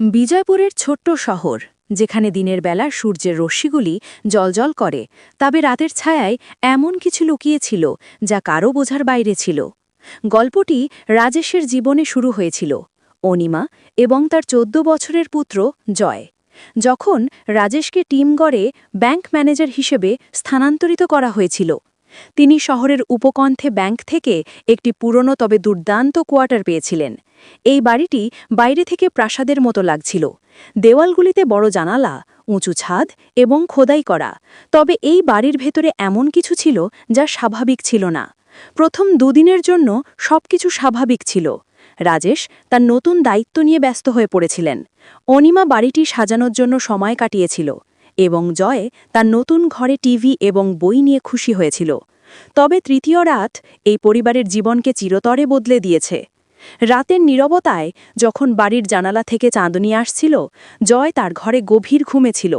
বিজয়পুরের ছোট্ট শহর, যেখানে দিনের বেলা সূর্যের রশ্মিগুলি জলজল করে, তবে রাতের ছায়ায় এমন কিছু লুকিয়েছিল যা কারও বোঝার বাইরে ছিল। গল্পটি রাজেশের জীবনে শুরু হয়েছিল, অনিমা এবং তার চোদ্দ বছরের পুত্র জয়, যখন রাজেশকে টিম গড়ে ব্যাংক ম্যানেজার হিসেবে স্থানান্তরিত করা হয়েছিল। তিনি শহরের উপকণ্ঠে ব্যাংক থেকে একটি পুরনো তবে দুর্দান্ত কোয়ার্টার পেয়েছিলেন। এই বাড়িটি বাইরে থেকে প্রাসাদের মতো লাগছিল। দেওয়ালগুলিতে বড় জানালা, উঁচু ছাদ এবং খোদাই করা। তবে এই বাড়ির ভেতরে এমন কিছু ছিল যা স্বাভাবিক ছিল না। প্রথম দুদিনের জন্য সবকিছু স্বাভাবিক ছিল। রাজেশ তার নতুন দায়িত্ব নিয়ে ব্যস্ত হয়ে পড়েছিলেন। অনিমা বাড়িটি সাজানোর জন্য সময় কাটিয়েছিল। এবং জয় তার নতুন ঘরে টিভি এবং বই নিয়ে খুশি হয়েছিল। তবে তৃতীয় রাত এই পরিবারের জীবনকে চিরতরে বদলে দিয়েছে। রাতের নীরবতায় যখন বাড়ির জানালা থেকে চাঁদনি আসছিল, জয় তার ঘরে গভীর ঘুমেছিল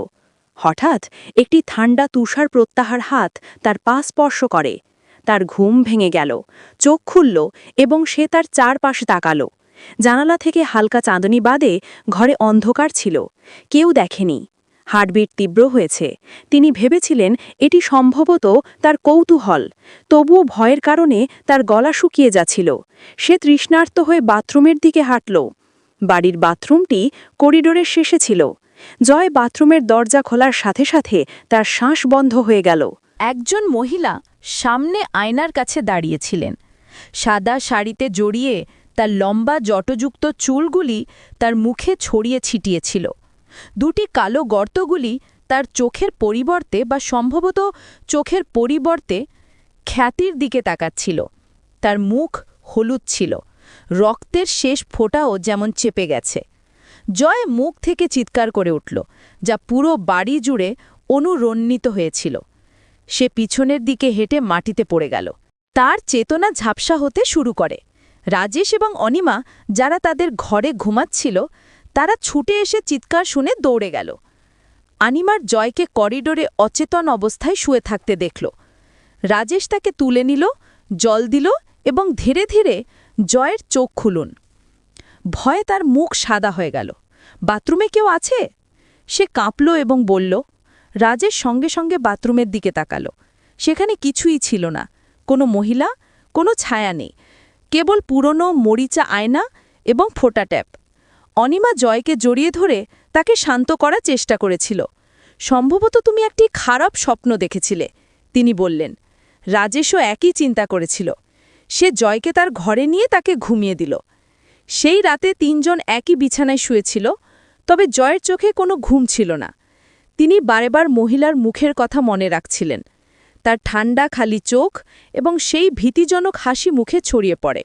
হঠাৎ একটি ঠান্ডা তুষার প্রত্যাহার হাত তার পা স্পর্শ করে। তার ঘুম ভেঙে গেল, চোখ খুলল এবং সে তার চারপাশে তাকালো। জানালা থেকে হালকা চাঁদনি বাদে ঘরে অন্ধকার ছিল, কেউ দেখেনি। হার্টবিট তীব্র হয়েছে। তিনি ভেবেছিলেন, এটি সম্ভবত তার কৌতূহল। তবুও ভয়ের কারণে তার গলা শুকিয়ে যাচ্ছিল। সে তৃষ্ণার্ত হয়ে বাথরুমের দিকে হাঁটল। বাড়ির বাথরুমটি করিডোরের শেষে ছিল। জয় বাথরুমের দরজা খোলার সাথে সাথে তার শ্বাস বন্ধ হয়ে গেল। একজন মহিলা সামনে আয়নার কাছে দাঁড়িয়েছিলেন। সাদা শাড়িতে জড়িয়ে তার লম্বা জটযুক্ত চুলগুলি তার মুখে ছড়িয়ে ছিটিয়েছিল। দুটি কালো গর্তগুলি তার চোখের পরিবর্তে বা সম্ভবত চোখের পরিবর্তে খ্যাতির দিকে তাকাচ্ছিল। তার মুখ হলুদ ছিল। রক্তের শেষ ফোঁটাও যেমন চেপে গেছে। জয় মুখ থেকে চিৎকার করে উঠল, যা পুরো বাড়ি জুড়ে অনুরণ্বিত হয়েছিল। সে পিছনের দিকে হেঁটে মাটিতে পড়ে গেল। তার চেতনা ঝাপসা হতে শুরু করে। রাজেশ এবং অনিমা, যারা তাদের ঘরে ঘুমাচ্ছিল তারা ছুটে এসে চিৎকার শুনে দৌড়ে গেল। আনিমার জয়কে করিডোরে অচেতন অবস্থায় শুয়ে থাকতে দেখল। রাজেশ তাকে তুলে নিল, জল দিল এবং ধীরে ধীরে জয়ের চোখ খুলুন। ভয়ে তার মুখ সাদা হয়ে গেল। বাথরুমে কেউ আছে? সে কাঁপল এবং বলল, রাজেশ সঙ্গে সঙ্গে বাথরুমের দিকে তাকালো। সেখানে কিছুই ছিল না। কোনো মহিলা, কোনো ছায়া নেই। কেবল পুরনো মরিচা আয়না এবং ফোটা ট্যাপ। অনিমা জয়কে জড়িয়ে ধরে তাকে শান্ত করার চেষ্টা করেছিল। সম্ভবত তুমি একটি খারাপ স্বপ্ন দেখেছিলে, তিনি বললেন। রাজেশও একই চিন্তা করেছিল। সে জয়কে তার ঘরে নিয়ে তাকে ঘুমিয়ে দিল। সেই রাতে তিনজন একই বিছানায় শুয়েছিল, তবে জয়ের চোখে কোনো ঘুম ছিল না। তিনি বারেবার মহিলার মুখের কথা মনে রাখছিলেন। তার ঠান্ডা খালি চোখ এবং সেই ভীতিজনক হাসি মুখে ছড়িয়ে পড়ে।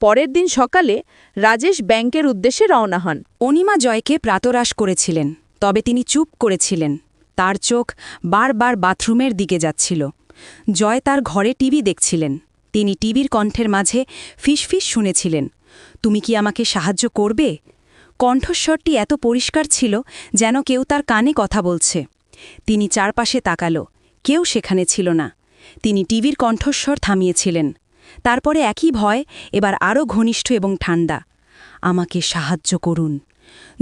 পরের দিন সকালে রাজেশ ব্যাংকের উদ্দেশ্যে রওনা হন। অনিমা জয়কে প্রাতরাশ করেছিলেন, তবে তিনি চুপ করেছিলেন। তার চোখ বারবার বাথরুমের দিকে যাচ্ছিল। জয় তার ঘরে টিভি দেখছিলেন। তিনি টিভির কণ্ঠের মাঝে ফিসফিস শুনেছিলেন। তুমি কি আমাকে সাহায্য করবে? কণ্ঠস্বরটি এত পরিষ্কার ছিল যেন কেউ তার কানে কথা বলছে। তিনি চারপাশে তাকালো, কেউ সেখানে ছিল না। তিনি টিভির কণ্ঠস্বর থামিয়েছিলেন। তারপরে একই ভয়, এবার আরও ঘনিষ্ঠ এবং ঠান্ডা। আমাকে সাহায্য করুন।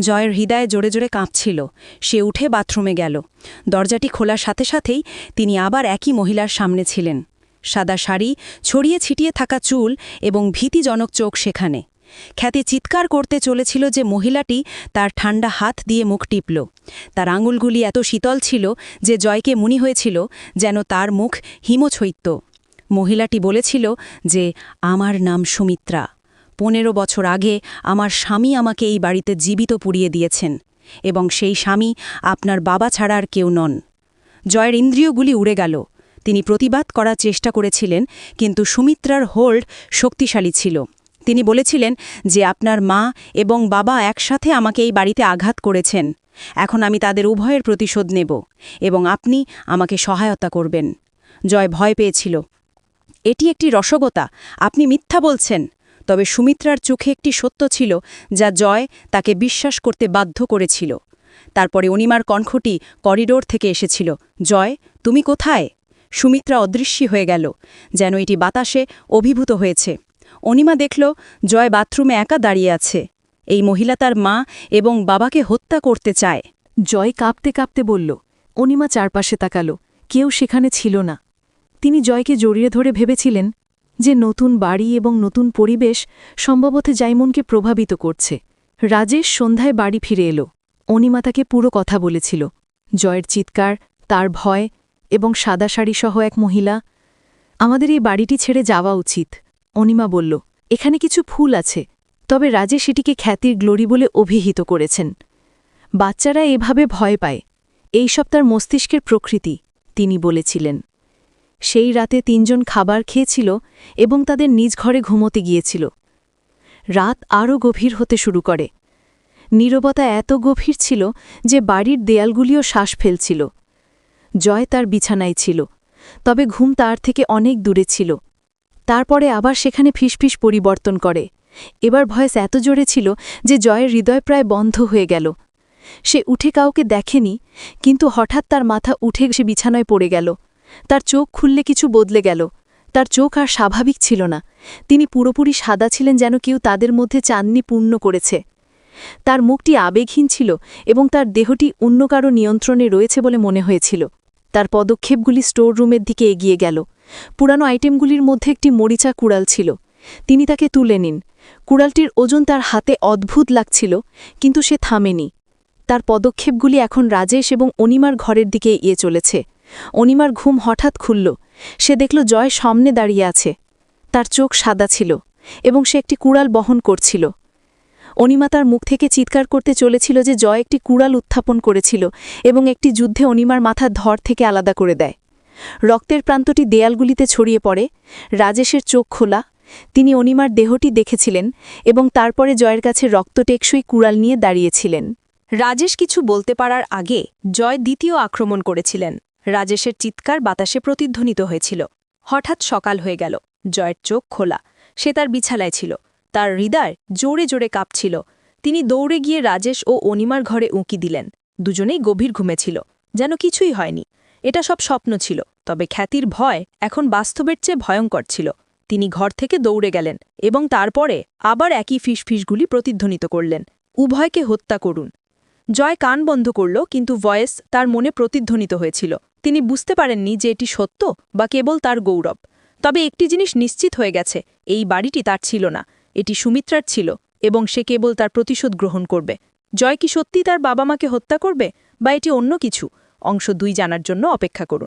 জয়ের হৃদয়ে জোরে জোরে কাঁপছিল। সে উঠে বাথরুমে গেল। দরজাটি খোলার সাথে সাথেই তিনি আবার একই মহিলার সামনে ছিলেন। সাদা শাড়ি, ছড়িয়ে ছিটিয়ে থাকা চুল এবং ভীতিজনক চোখ সেখানে। খ্যাতি চিৎকার করতে চলেছিল যে মহিলাটি তার ঠান্ডা হাত দিয়ে মুখ টিপল। তার আঙুলগুলি এত শীতল ছিল যে জয়কে মনি হয়েছিল যেন তার মুখ হিমছৈত্য। মহিলাটি বলেছিল যে, আমার নাম সুমিত্রা। পনেরো বছর আগে আমার স্বামী আমাকে এই বাড়িতে জীবিত পুড়িয়ে দিয়েছেন এবং সেই স্বামী আপনার বাবা ছাড়া আর কেউ নন। জয়ের ইন্দ্রিয়গুলি উড়ে গেল। তিনি প্রতিবাদ করার চেষ্টা করেছিলেন, কিন্তু সুমিত্রার হোল্ড শক্তিশালী ছিল। তিনি বলেছিলেন যে, আপনার মা এবং বাবা একসাথে আমাকে এই বাড়িতে আঘাত করেছেন। এখন আমি তাদের উভয়ের প্রতিশোধ নেব এবং আপনি আমাকে সহায়তা করবেন। জয় ভয় পেয়েছিল। এটি একটি রসগতা, আপনি মিথ্যা বলছেন। তবে সুমিত্রার চোখে একটি সত্য ছিল, যা জয় তাকে বিশ্বাস করতে বাধ্য করেছিল। তারপরে অনিমার কণ্ঠটি করিডোর থেকে এসেছিল, জয়, তুমি কোথায়? সুমিত্রা অদৃশ্যী হয়ে গেল, যেন এটি বাতাসে অভিভূত হয়েছে। অনিমা দেখল, জয় বাথরুমে একা দাঁড়িয়ে আছে। এই মহিলা তার মা এবং বাবাকে হত্যা করতে চায়। জয় কাঁপতে কাঁপতে বলল, অনিমা চারপাশে তাকালো, কেউ সেখানে ছিল না। তিনি জয়কে জড়িয়ে ধরে ভেবেছিলেন যে নতুন বাড়ি এবং নতুন পরিবেশ সম্ভবত জাইমনকে প্রভাবিত করছে। রাজেশ সন্ধ্যায় বাড়ি ফিরে এলো। অনিমা তাকে পুরো কথা বলেছিল। জয়ের চিৎকার, তার ভয় এবং সাদা শাড়িসহ এক মহিলা, আমাদের এই বাড়িটি ছেড়ে যাওয়া উচিত। অনিমা বলল, এখানে কিছু ফুল আছে, তবে রাজেশ সেটিকে খ্যাতির গ্লোরি বলে অভিহিত করেছেন। বাচ্চারা এভাবে ভয় পায়। এইসব তার মস্তিষ্কের প্রকৃতি, তিনি বলেছিলেন। সেই রাতে তিনজন খাবার খেয়েছিল এবং তাদের নিজ ঘরে ঘুমোতে গিয়েছিল। রাত আরও গভীর হতে শুরু করে। নীরবতা এত গভীর ছিল যে বাড়ির দেয়ালগুলিও শ্বাস ফেলছিল। জয় তার বিছানায় ছিল, তবে ঘুম তার থেকে অনেক দূরে ছিল। তারপরে আবার সেখানে ফিসফিস পরিবর্তন করে। এবার ভয়েস এত জোরে ছিল যে জয়ের হৃদয় প্রায় বন্ধ হয়ে গেল। সে উঠে কাউকে দেখেনি, কিন্তু হঠাৎ তার মাথা উঠে সে বিছানায় পড়ে গেল। তার চোখ খুললে কিছু বদলে গেল। তার চোখ আর স্বাভাবিক ছিল না। তিনি পুরোপুরি সাদা ছিলেন যেন কেউ তাদের মধ্যে চাঁদনি পূর্ণ করেছে। তার মুখটি আবেগহীন ছিল এবং তার দেহটি অন্য কারও নিয়ন্ত্রণে রয়েছে বলে মনে হয়েছিল। তার পদক্ষেপগুলি স্টোর রুমের দিকে এগিয়ে গেল। পুরানো আইটেমগুলির মধ্যে একটি মরিচা কুড়াল ছিল। তিনি তাকে তুলে নিন। কুড়ালটির ওজন তার হাতে অদ্ভুত লাগছিল, কিন্তু সে থামেনি। তার পদক্ষেপগুলি এখন রাজেশ এবং অনিমার ঘরের দিকে এগিয়ে চলেছে। অনিমার ঘুম হঠাৎ খুলল। সে দেখল জয় সামনে দাঁড়িয়ে আছে। তার চোখ সাদা ছিল এবং সে একটি কুড়াল বহন করছিল। অনিমা তার মুখ থেকে চিৎকার করতে চলেছিল যে জয় একটি কুড়াল উত্থাপন করেছিল এবং একটি যুদ্ধে অনিমার মাথা ধর থেকে আলাদা করে দেয়। রক্তের প্রান্তটি দেয়ালগুলিতে ছড়িয়ে পড়ে, রাজেশের চোখ খোলা, তিনি অনিমার দেহটি দেখেছিলেন এবং তারপরে জয়ের কাছে রক্ত টেকসই কুড়াল নিয়ে দাঁড়িয়েছিলেন। রাজেশ কিছু বলতে পারার আগে জয় দ্বিতীয় আক্রমণ করেছিলেন। রাজেশের চিৎকার বাতাসে প্রতিধ্বনিত হয়েছিল। হঠাৎ সকাল হয়ে গেল। জয়ের চোখ খোলা। সে তার বিছালায় ছিল। তার হৃদয় জোরে জোরে কাঁপছিল। তিনি দৌড়ে গিয়ে রাজেশ ও অনিমার ঘরে উঁকি দিলেন। দুজনেই গভীর ঘুমেছিল যেন কিছুই হয়নি। এটা সব স্বপ্ন ছিল। তবে খ্যাতির ভয় এখন বাস্তবের চেয়ে ভয়ঙ্কর ছিল। তিনি ঘর থেকে দৌড়ে গেলেন এবং তারপরে আবার একই ফিসফিসগুলি প্রতিধ্বনিত করলেন। উভয়কে হত্যা করুন। জয় কান বন্ধ করল, কিন্তু ভয়েস তার মনে প্রতিধ্বনিত হয়েছিল। তিনি বুঝতে পারেননি যে এটি সত্য বা কেবল তার গৌরব। তবে একটি জিনিস নিশ্চিত হয়ে গেছে, এই বাড়িটি তার ছিল না। এটি সুমিত্রার ছিল এবং সে কেবল তার প্রতিশোধ গ্রহণ করবে। জয় কি সত্যি তার বাবা মাকে হত্যা করবে বা এটি অন্য কিছু? অংশ দুই জানার জন্য অপেক্ষা করুন।